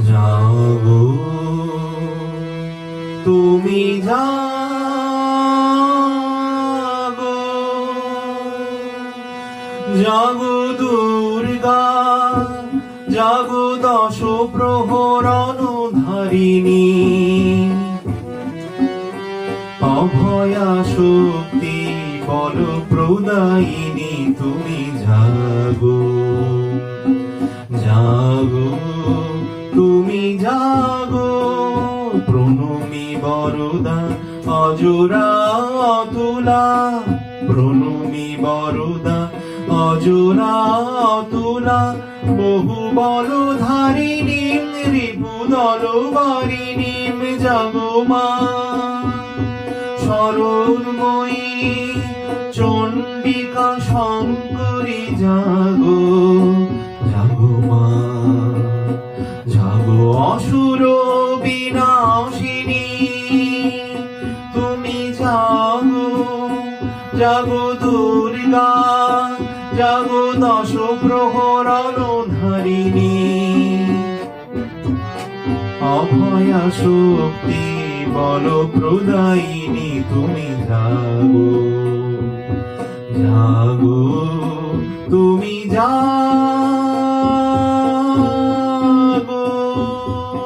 জাগো তুমি জাগো জাগো দুর্গা জাগো দশ প্রহরণ ধারিণী অভয়া শক্তি বল প্রদায়িনী তুমি জাগো জাগো জাগো প্রণমী বরদা, অজোরা অতুলা প্রণমী বরদা, অজোরা অতুলা বহু বল ধারিণী রিপু দল বারিণী জাগো মা। শরণময়ী, চণ্ডিকা শঙ্করী জাগো অসুর বিনাশিনী, তুমি জাগো জাগো দুর্গা জাগো দশ প্রহরণ ধারিণী অভয়া শক্তি বল প্রদায়িনী তুমি জাগো জাগো তুমি জাগো Música